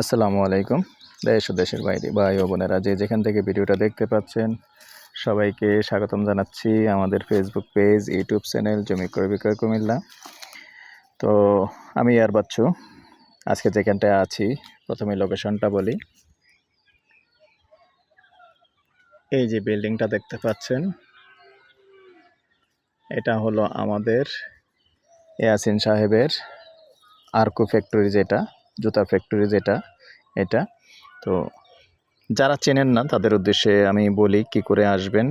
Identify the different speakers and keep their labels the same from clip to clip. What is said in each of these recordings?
Speaker 1: আসসালামু আলাইকুম। দেশ দেশের বাইরে ভাই ও বোনেরা, যে যেখান থেকে ভিডিওটা দেখতে পাচ্ছেন, সবাইকে স্বাগতম জানাচ্ছি আমাদের ফেসবুক পেজ ইউটিউব চ্যানেল জমি ক্রয় বিক্রয় কুমিল্লা। তো আমি আর বাচ্চু, আজকে যেখানটায় আছি, প্রথমে লোকেশনটা বলি। এই যে বিল্ডিংটা দেখতে পাচ্ছেন, এটা হলো আমাদের ইয়াসিন সাহেবের আরকু ফ্যাক্টরি যেটা। জুতা ফ্যাক্টরি যেটা, এটা। তো যারা চেনেন না, তাদের উদ্দেশ্যে আমি বলি কি করে আসবেন।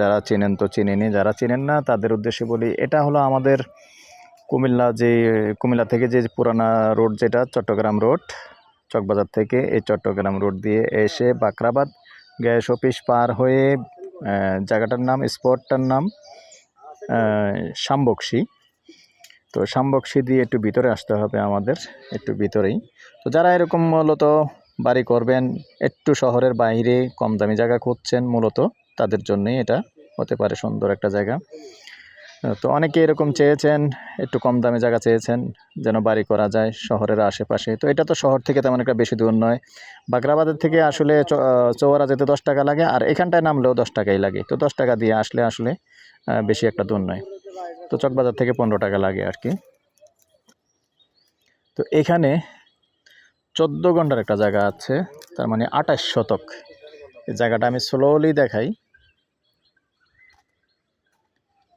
Speaker 1: যারা চেনেন তো চেনেনি, যারা চেনেন না, তাদের উদ্দেশ্যে বলি, এটা হলো আমাদের কুমিল্লা যে, কুমিল্লা থেকে যে পুরানা রোড যেটা, চট্টগ্রাম রোড। চকবাজার থেকে এই চট্টগ্রাম রোড দিয়ে এসে বাকরাবাদ গ্যাস অফিস পার হয়ে জায়গাটার নাম স্পটটার নাম শামবক্সি। তো শামবক্সি দিয়ে একটু ভিতরে আসতে হবে আমাদের, একটু ভিতরেই। তো যারা এরকম মূলত বাড়ি করবেন, একটু শহরের বাইরে কম দামি জায়গা খুঁজছেন মূলত, তাদের জন্যই এটা হতে পারে সুন্দর একটা জায়গা। তো অনেকে এরকম চেয়েছেন, একটু কম দামি জায়গা চেয়েছেন, যেন বাড়ি করা যায় শহরের আশেপাশে। তো এটা তো শহর থেকে তেমন একটা বেশি দূর নয়। বাগরাবাদের থেকে আসলে চৌয়ারা যেতে দশ টাকা লাগে, আর এখানটায় নামলেও দশ টাকাই লাগে। তো দশ টাকা দিয়ে আসলে আসলে বেশি একটা দূর নয়। তো চকবাজার থেকে পনেরো টাকা লাগে আর কি। তো এখানে চোদ্দ ঘণ্টার একটা জায়গা আছে, তার মানে আঠাশ শতক। এই জায়গাটা আমি স্লোলি দেখাই।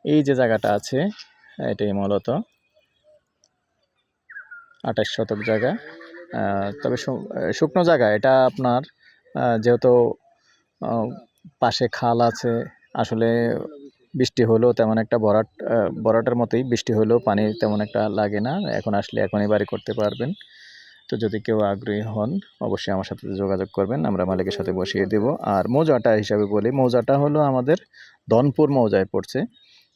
Speaker 1: এই যে জায়গাটা আছে, এটাই মূলত। আঠাশ শতক জায়গা। তবে শুকনো জায়গা, এটা আপনার যেহেতু পাশে খাল আছে, আসলে বৃষ্টি হলেও তেমন একটা ভরাট আহ, ভরাটের মতোই বৃষ্টি হলেও পানি তেমন একটা লাগে না। এখন আসলে এখনই বাড়ি করতে পারবেন। তো যদি কেউ আগ্রহী হন অবশ্যই আমার সাথে যোগাযোগ করবেন। আমরা মালিকের সাথে বসিয়ে দেব। আর মৌজাটা হিসাবে বলি মৌজাটা হলো আমাদের ধনপুর মৌজায় পড়ছে।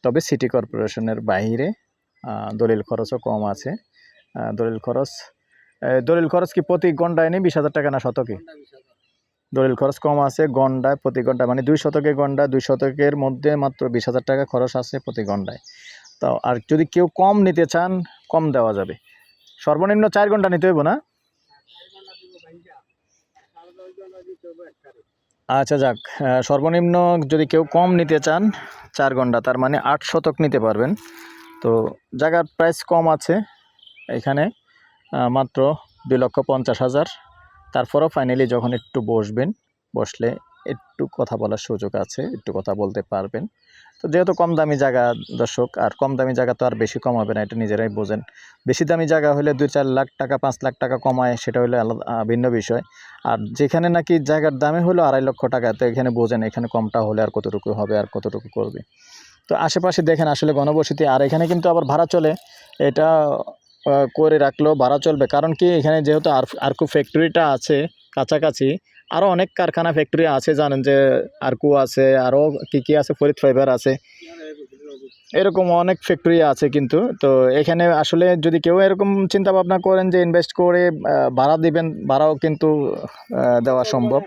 Speaker 1: তবে সিটি কর্পোরেশনের বাইরে দলিল খরচও কম আছে। দলিল খরচ দলিল খরচ কি প্রতি গন্ডায় নেই? বিশ হাজার টাকা না শতকে? দলিল খরচ কম আছে গন্ডায় প্রতি গন্ডায় মানে দুই শতকে গন্ডা দুই শতকের মধ্যে মাত্র বিশ হাজার টাকা খরচ আছে প্রতি গন্ডায়। তাও আর যদি কেউ কম নিতে চান, কম দেওয়া যাবে। সর্বনিম্ন চার ঘণ্টা নিতে হইব না? আচ্ছা যাক সর্বনিম্ন যদি কেউ কম নিতে চান, চার ঘণ্টা, তার মানে আট শতক নিতে পারবেন। তো জায়গার প্রাইস কম আছে এখানে মাত্র দুই লক্ষ পঞ্চাশ হাজার। তারপরও ফাইনালি যখন একটু বসবেন, বসলে একটু কথা বলার সুযোগ আছে, একটু কথা বলতে পারবেন। তো যেহেতু কম দামি জায়গা দর্শক, আর কম দামি জায়গা তো আর বেশি কম হবে না, এটা নিজেরাই বোঝেন। বেশি দামি জায়গা হলে দুই চার লাখ টাকা, পাঁচ লাখ টাকা কমায়, সেটা হলে আলাদা ভিন্ন বিষয়। আর যেখানে নাকি জায়গার দামে হলো আড়াই লক্ষ টাকা, তো এখানে বোঝেন এখানে কমটা হলে আর কতটুকু হবে, আর কতটুকু করবে। তো আশেপাশে দেখেন আসলে গণবসতি, আর এখানে কিন্তু আবার ভাড়া চলে। এটা করে রাখলেও ভাড়া চলবে। কারণ কি, এখানে যেহেতু আর, আরকু ফ্যাক্টরিটা আছে, কাছাকাছি আরও অনেক কারখানা ফ্যাক্টরি আছে, জানেন যে আরকু আছে আরও কী কী আছে, ফরিদ ফাইবার আছে। এরকম অনেক ফ্যাক্টরি আছে কিন্তু, তো এখানে আসলে যদি কেউ এরকম চিন্তা ভাবনা করেন যে ইনভেস্ট করে ভাড়া দিবেন, ভাড়াও কিন্তু দেওয়া সম্ভব।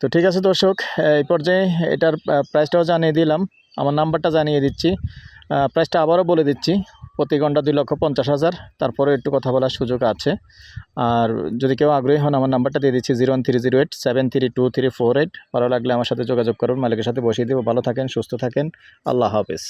Speaker 1: তো ঠিক আছে দর্শক, এই পর্যায়ে এটার প্রাইসটাও জানিয়ে দিলাম। আমার নাম্বারটা জানিয়ে দিচ্ছি। প্রাইসটা আবারও বলে দিচ্ছি, প্রতি ঘণ্টা দুই লক্ষ পঞ্চাশ হাজার। তারপরে একটু কথা বলার সুযোগ আছে। আর যদি কেউ আগ্রহী হন, আমার নাম্বারটা দিয়ে দিচ্ছি, zero one three zero eight seven three two three four eight. ভালো লাগলে আমার সাথে যোগাযোগ করুন। মালিকের সাথে বসিয়ে দেবো। ভালো থাকেন, সুস্থ থাকেন। আল্লাহ হাফেজ।